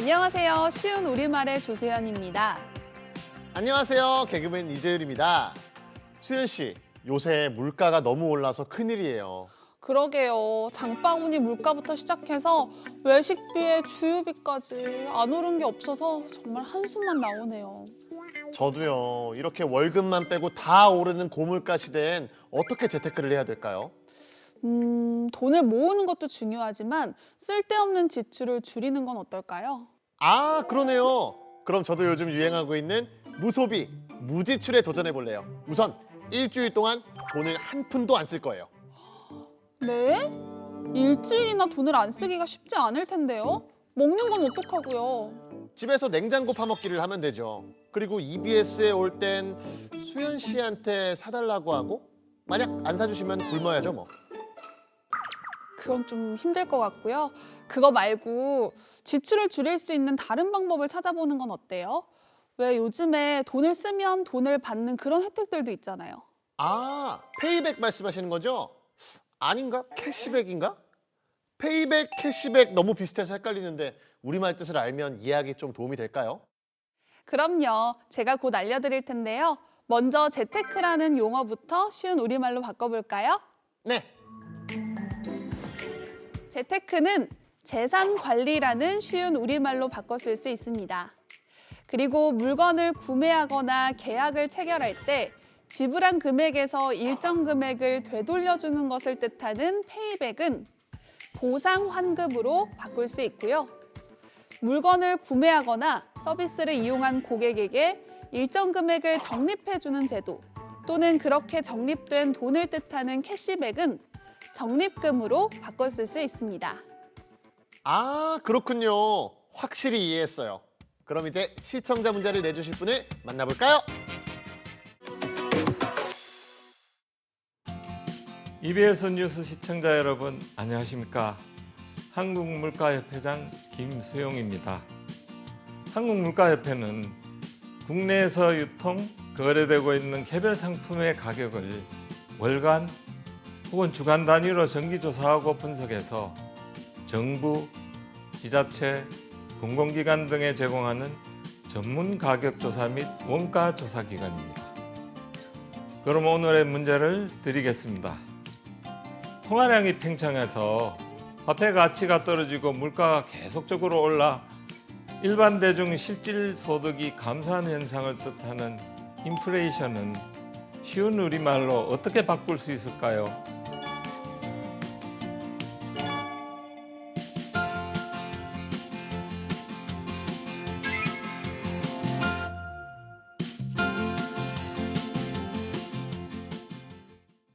안녕하세요. 쉬운 우리말의 조세현입니다. 안녕하세요. 개그맨 이재율입니다. 수현 씨, 요새 물가가 너무 올라서 큰일이에요. 그러게요. 장바구니 물가부터 시작해서 외식비에 주유비까지 안 오른 게 없어서 정말 한숨만 나오네요. 저도요. 이렇게 월급만 빼고 다 오르는 고물가 시대엔 어떻게 재테크를 해야 될까요? 음, 돈을 모으는 것도 중요하지만 쓸데없는 지출을 줄이는 건 어떨까요? 아, 그러네요. 그럼 저도 요즘 유행하고 있는 무소비, 무지출에 도전해 볼래요. 우선 일주일 동안 돈을 한 푼도 안 쓸 거예요. 네? 일주일이나 돈을 안 쓰기가 쉽지 않을 텐데요. 먹는 건 어떡하고요? 집에서 냉장고 파먹기를 하면 되죠. 그리고 EBS에 올 땐 수현 씨한테 사달라고 하고 만약 안 사주시면 굶어야죠 뭐. 그건 좀 힘들 것 같고요. 그거 말고 지출을 줄일 수 있는 다른 방법을 찾아보는 건 어때요? 왜 요즘에 돈을 쓰면 돈을 받는 그런 혜택들도 있잖아요. 아, 페이백 말씀하시는 거죠? 아닌가? 캐시백인가? 페이백, 캐시백 너무 비슷해서 헷갈리는데 우리말 뜻을 알면 이해하기 좀 도움이 될까요? 그럼요. 제가 곧 알려드릴 텐데요. 먼저 재테크라는 용어부터 쉬운 우리말로 바꿔볼까요? 네. 재테크는 재산 관리라는 쉬운 우리말로 쓸수 있습니다. 그리고 물건을 구매하거나 계약을 체결할 때 지불한 금액에서 일정 금액을 되돌려주는 것을 뜻하는 페이백은 보상 환급으로 바꿀 수 있고요. 물건을 구매하거나 서비스를 이용한 고객에게 일정 금액을 적립해주는 제도 또는 그렇게 적립된 돈을 뜻하는 캐시백은 적립금으로 바꿔 쓸 수 있습니다. 아, 그렇군요. 확실히 이해했어요. 그럼 이제 시청자 문제를 내주실 분을 만나볼까요? EBS 뉴스 시청자 여러분 안녕하십니까? 한국물가협회장 김수용입니다. 한국물가협회는 국내에서 유통 거래되고 있는 개별 상품의 가격을 월간 혹은 주간 단위로 정기 조사하고 분석해서 정부, 지자체, 공공기관 등에 제공하는 전문 가격 조사 및 원가 조사 기관입니다. 그럼 오늘의 문제를 드리겠습니다. 통화량이 팽창해서 화폐 가치가 떨어지고 물가가 계속적으로 올라 일반 대중 실질 소득이 감소하는 현상을 뜻하는 인플레이션은 쉬운 우리말로 어떻게 바꿀 수 있을까요?